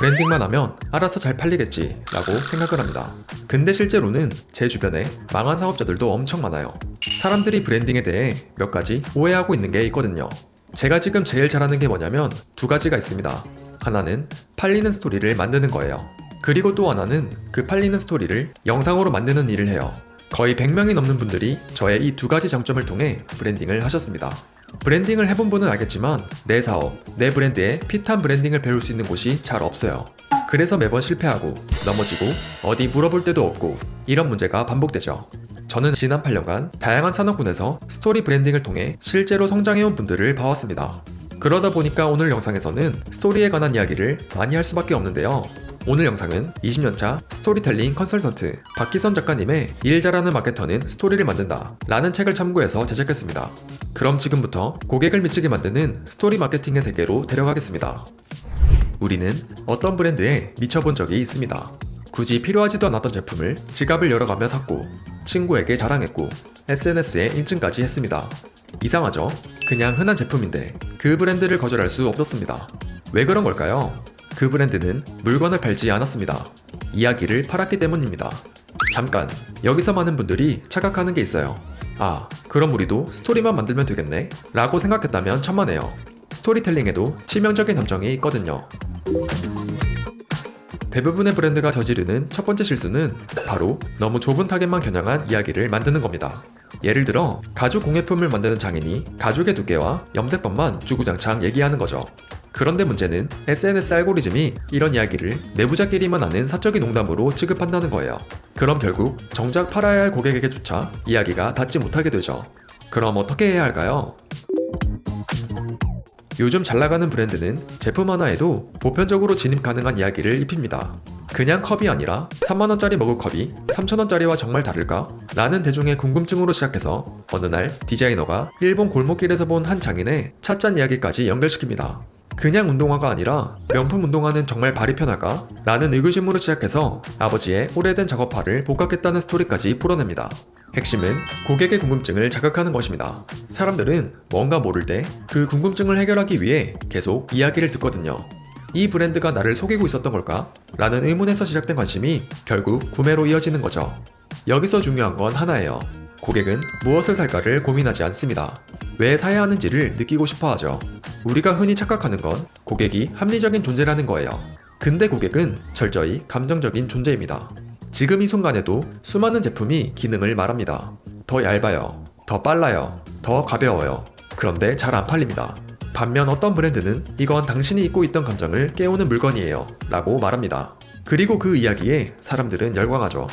브랜딩만 하면 알아서 잘 팔리겠지 라고 생각을 합니다. 근데 실제로는 제 주변에 망한 사업자들도 엄청 많아요. 사람들이 브랜딩에 대해 몇 가지 오해하고 있는 게 있거든요. 제가 지금 제일 잘하는 게 뭐냐면 두 가지가 있습니다. 하나는 팔리는 스토리를 만드는 거예요. 그리고 또 하나는 그 팔리는 스토리를 영상으로 만드는 일을 해요. 거의 100명이 넘는 분들이 저의 이 두 가지 장점을 통해 브랜딩을 하셨습니다. 브랜딩을 해본 분은 알겠지만 내 사업, 내 브랜드에 핏한 브랜딩을 배울 수 있는 곳이 잘 없어요. 그래서 매번 실패하고 넘어지고 어디 물어볼 데도 없고 이런 문제가 반복되죠. 저는 지난 8년간 다양한 산업군에서 스토리 브랜딩을 통해 실제로 성장해온 분들을 봐왔습니다. 그러다 보니까 오늘 영상에서는 스토리에 관한 이야기를 많이 할 수밖에 없는데요. 오늘 영상은 20년차 스토리텔링 컨설턴트 박기선 작가님의 일 잘하는 마케터는 스토리를 만든다 라는 책을 참고해서 제작했습니다. 그럼 지금부터 고객을 미치게 만드는 스토리 마케팅의 세계로 데려가겠습니다. 우리는 어떤 브랜드에 미쳐본 적이 있습니다. 굳이 필요하지도 않았던 제품을 지갑을 열어가며 샀고 친구에게 자랑했고 SNS에 인증까지 했습니다. 이상하죠? 그냥 흔한 제품인데 그 브랜드를 거절할 수 없었습니다. 왜 그런 걸까요? 그 브랜드는 물건을 팔지 않았습니다. 이야기를 팔았기 때문입니다. 잠깐, 여기서 많은 분들이 착각하는 게 있어요. 아, 그럼 우리도 스토리만 만들면 되겠네? 라고 생각했다면 천만에요. 스토리텔링에도 치명적인 함정이 있거든요. 대부분의 브랜드가 저지르는 첫 번째 실수는 바로 너무 좁은 타겟만 겨냥한 이야기를 만드는 겁니다. 예를 들어 가죽 공예품을 만드는 장인이 가죽의 두께와 염색법만 주구장창 얘기하는 거죠. 그런데 문제는 SNS 알고리즘이 이런 이야기를 내부자끼리만 아는 사적인 농담으로 취급한다는 거예요. 그럼 결국 정작 팔아야 할 고객에게조차 이야기가 닿지 못하게 되죠. 그럼 어떻게 해야 할까요? 요즘 잘 나가는 브랜드는 제품 하나에도 보편적으로 진입 가능한 이야기를 입힙니다. 그냥 컵이 아니라 3만원짜리 머그컵이 3천원짜리와 정말 다를까? 라는 대중의 궁금증으로 시작해서 어느 날 디자이너가 일본 골목길에서 본 한 장인의 찻잔 이야기까지 연결시킵니다. 그냥 운동화가 아니라 명품 운동화는 정말 발이 편할까? 라는 의구심으로 시작해서 아버지의 오래된 작업화를 복각했다는 스토리까지 풀어냅니다. 핵심은 고객의 궁금증을 자극하는 것입니다. 사람들은 뭔가 모를 때 그 궁금증을 해결하기 위해 계속 이야기를 듣거든요. 이 브랜드가 나를 속이고 있었던 걸까? 라는 의문에서 시작된 관심이 결국 구매로 이어지는 거죠. 여기서 중요한 건 하나예요. 고객은 무엇을 살까를 고민하지 않습니다. 왜 사야 하는지를 느끼고 싶어 하죠. 우리가 흔히 착각하는 건 고객이 합리적인 존재라는 거예요. 근데 고객은 철저히 감정적인 존재입니다. 지금 이 순간에도 수많은 제품이 기능을 말합니다. 더 얇아요. 더 빨라요. 더 가벼워요. 그런데 잘 안 팔립니다. 반면 어떤 브랜드는 이건 당신이 잊고 있던 감정을 깨우는 물건이에요. 라고 말합니다. 그리고 그 이야기에 사람들은 열광하죠.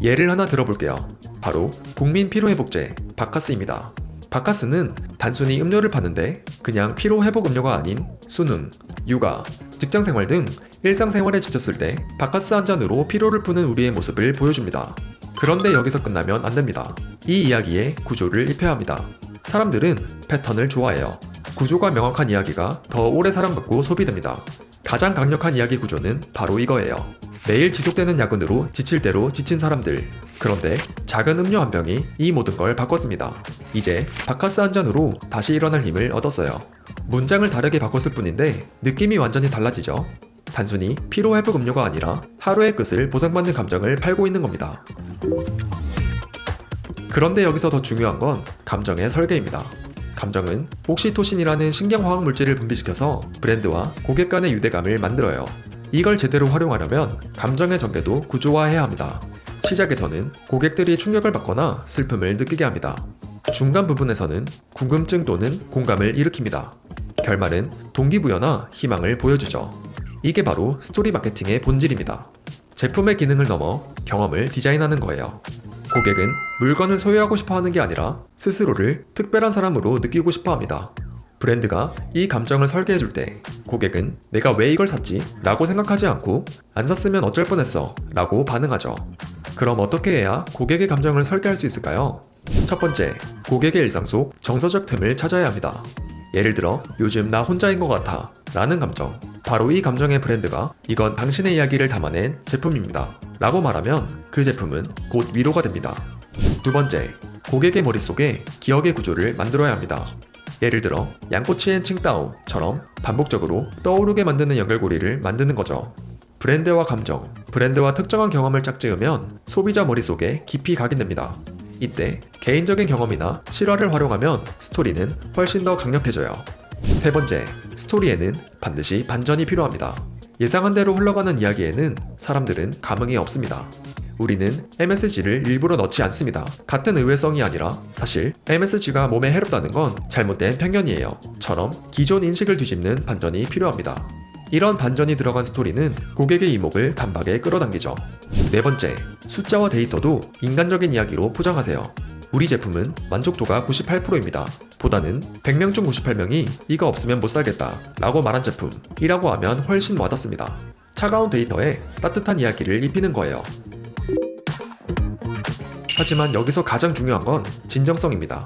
예를 하나 들어볼게요. 바로 국민 피로회복제 바카스입니다. 바카스는 단순히 음료를 파는데 그냥 피로 회복 음료가 아닌 수능, 육아, 직장생활 등 일상생활에 지쳤을 때 바카스 한 잔으로 피로를 푸는 우리의 모습을 보여줍니다. 그런데 여기서 끝나면 안 됩니다. 이 이야기에 구조를 입혀야 합니다. 사람들은 패턴을 좋아해요. 구조가 명확한 이야기가 더 오래 사랑받고 소비됩니다. 가장 강력한 이야기 구조는 바로 이거예요. 매일 지속되는 야근으로 지칠 대로 지친 사람들. 그런데 작은 음료 한 병이 이 모든 걸 바꿨습니다. 이제 바카스 한 잔으로 다시 일어날 힘을 얻었어요. 문장을 다르게 바꿨을 뿐인데 느낌이 완전히 달라지죠. 단순히 피로 회복 음료가 아니라 하루의 끝을 보상받는 감정을 팔고 있는 겁니다. 그런데 여기서 더 중요한 건 감정의 설계입니다. 감정은 옥시토신이라는 신경화학 물질을 분비시켜서 브랜드와 고객 간의 유대감을 만들어요. 이걸 제대로 활용하려면 감정의 전개도 구조화해야 합니다. 시작에서는 고객들이 충격을 받거나 슬픔을 느끼게 합니다. 중간 부분에서는 궁금증 또는 공감을 일으킵니다. 결말은 동기부여나 희망을 보여주죠. 이게 바로 스토리 마케팅의 본질입니다. 제품의 기능을 넘어 경험을 디자인하는 거예요. 고객은 물건을 소유하고 싶어 하는 게 아니라 스스로를 특별한 사람으로 느끼고 싶어 합니다. 브랜드가 이 감정을 설계해 줄 때 고객은 내가 왜 이걸 샀지? 라고 생각하지 않고 안 샀으면 어쩔 뻔했어 라고 반응하죠. 그럼 어떻게 해야 고객의 감정을 설계할 수 있을까요? 첫 번째, 고객의 일상 속 정서적 틈을 찾아야 합니다. 예를 들어 요즘 나 혼자인 것 같아 라는 감정 바로 이 감정의 브랜드가 이건 당신의 이야기를 담아낸 제품입니다 라고 말하면 그 제품은 곧 위로가 됩니다 두 번째 고객의 머릿속에 기억의 구조를 만들어야 합니다 예를 들어 양꼬치엔 칭따오처럼 반복적으로 떠오르게 만드는 연결고리를 만드는 거죠 브랜드와 감정, 브랜드와 특정한 경험을 짝지으면 소비자 머릿속에 깊이 각인됩니다. 이때 개인적인 경험이나 실화를 활용하면 스토리는 훨씬 더 강력해져요. 세 번째, 스토리에는 반드시 반전이 필요합니다. 예상한 대로 흘러가는 이야기에는 사람들은 감흥이 없습니다. 우리는 MSG를 일부러 넣지 않습니다. 같은 의외성이 아니라 사실 MSG가 몸에 해롭다는 건 잘못된 편견이에요. 처럼 기존 인식을 뒤집는 반전이 필요합니다. 이런 반전이 들어간 스토리는 고객의 이목을 단박에 끌어당기죠. 네 번째, 숫자와 데이터도 인간적인 이야기로 포장하세요. 우리 제품은 만족도가 98%입니다. 보다는 100명 중 98명이 이거 없으면 못 살겠다 라고 말한 제품이라고 하면 훨씬 와닿습니다. 차가운 데이터에 따뜻한 이야기를 입히는 거예요. 하지만 여기서 가장 중요한 건 진정성입니다.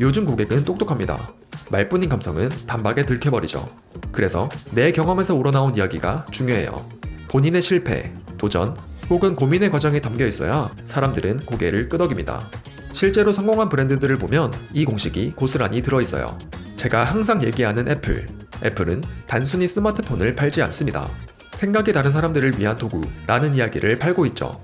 요즘 고객은 똑똑합니다. 말뿐인 감성은 단박에 들켜버리죠. 그래서 내 경험에서 우러나온 이야기가 중요해요. 본인의 실패, 도전, 혹은 고민의 과정이 담겨 있어야 사람들은 고개를 끄덕입니다. 실제로 성공한 브랜드들을 보면 이 공식이 고스란히 들어있어요. 제가 항상 얘기하는 애플. 애플은 단순히 스마트폰을 팔지 않습니다. 생각이 다른 사람들을 위한 도구라는 이야기를 팔고 있죠.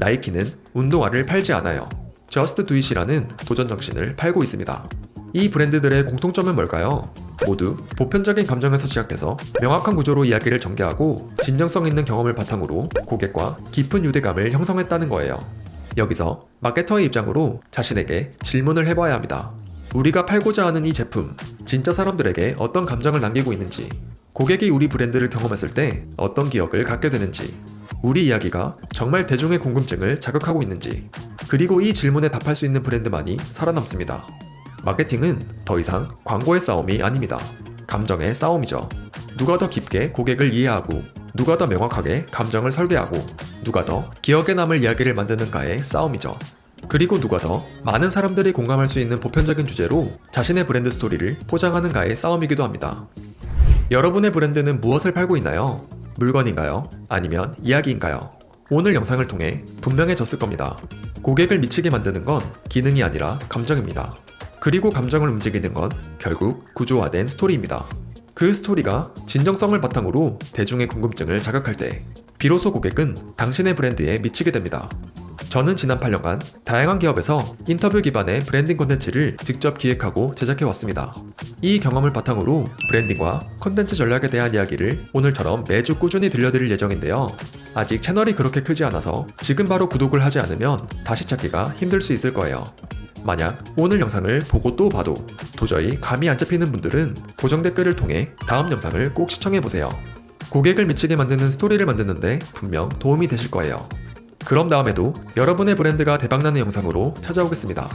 나이키는 운동화를 팔지 않아요. 저스트 두잇이라는 도전 정신을 팔고 있습니다. 이 브랜드들의 공통점은 뭘까요? 모두 보편적인 감정에서 시작해서 명확한 구조로 이야기를 전개하고 진정성 있는 경험을 바탕으로 고객과 깊은 유대감을 형성했다는 거예요. 여기서 마케터의 입장으로 자신에게 질문을 해봐야 합니다. 우리가 팔고자 하는 이 제품, 진짜 사람들에게 어떤 감정을 남기고 있는지, 고객이 우리 브랜드를 경험했을 때 어떤 기억을 갖게 되는지, 우리 이야기가 정말 대중의 궁금증을 자극하고 있는지, 그리고 이 질문에 답할 수 있는 브랜드만이 살아남습니다. 마케팅은 더 이상 광고의 싸움이 아닙니다. 감정의 싸움이죠. 누가 더 깊게 고객을 이해하고, 누가 더 명확하게 감정을 설계하고, 누가 더 기억에 남을 이야기를 만드는가의 싸움이죠. 그리고 누가 더 많은 사람들이 공감할 수 있는 보편적인 주제로 자신의 브랜드 스토리를 포장하는가의 싸움이기도 합니다. 여러분의 브랜드는 무엇을 팔고 있나요? 물건인가요? 아니면 이야기인가요? 오늘 영상을 통해 분명해졌을 겁니다. 고객을 미치게 만드는 건 기능이 아니라 감정입니다. 그리고 감정을 움직이는 건 결국 구조화된 스토리입니다. 그 스토리가 진정성을 바탕으로 대중의 궁금증을 자극할 때 비로소 고객은 당신의 브랜드에 미치게 됩니다. 저는 지난 8년간 다양한 기업에서 인터뷰 기반의 브랜딩 콘텐츠를 직접 기획하고 제작해 왔습니다. 이 경험을 바탕으로 브랜딩과 콘텐츠 전략에 대한 이야기를 오늘처럼 매주 꾸준히 들려드릴 예정인데요. 아직 채널이 그렇게 크지 않아서 지금 바로 구독을 하지 않으면 다시 찾기가 힘들 수 있을 거예요. 만약 오늘 영상을 보고 또 봐도 도저히 감이 안 잡히는 분들은 고정 댓글을 통해 다음 영상을 꼭 시청해 보세요. 고객을 미치게 만드는 스토리를 만드는데 분명 도움이 되실 거예요. 그럼 다음에도 여러분의 브랜드가 대박나는 영상으로 찾아오겠습니다.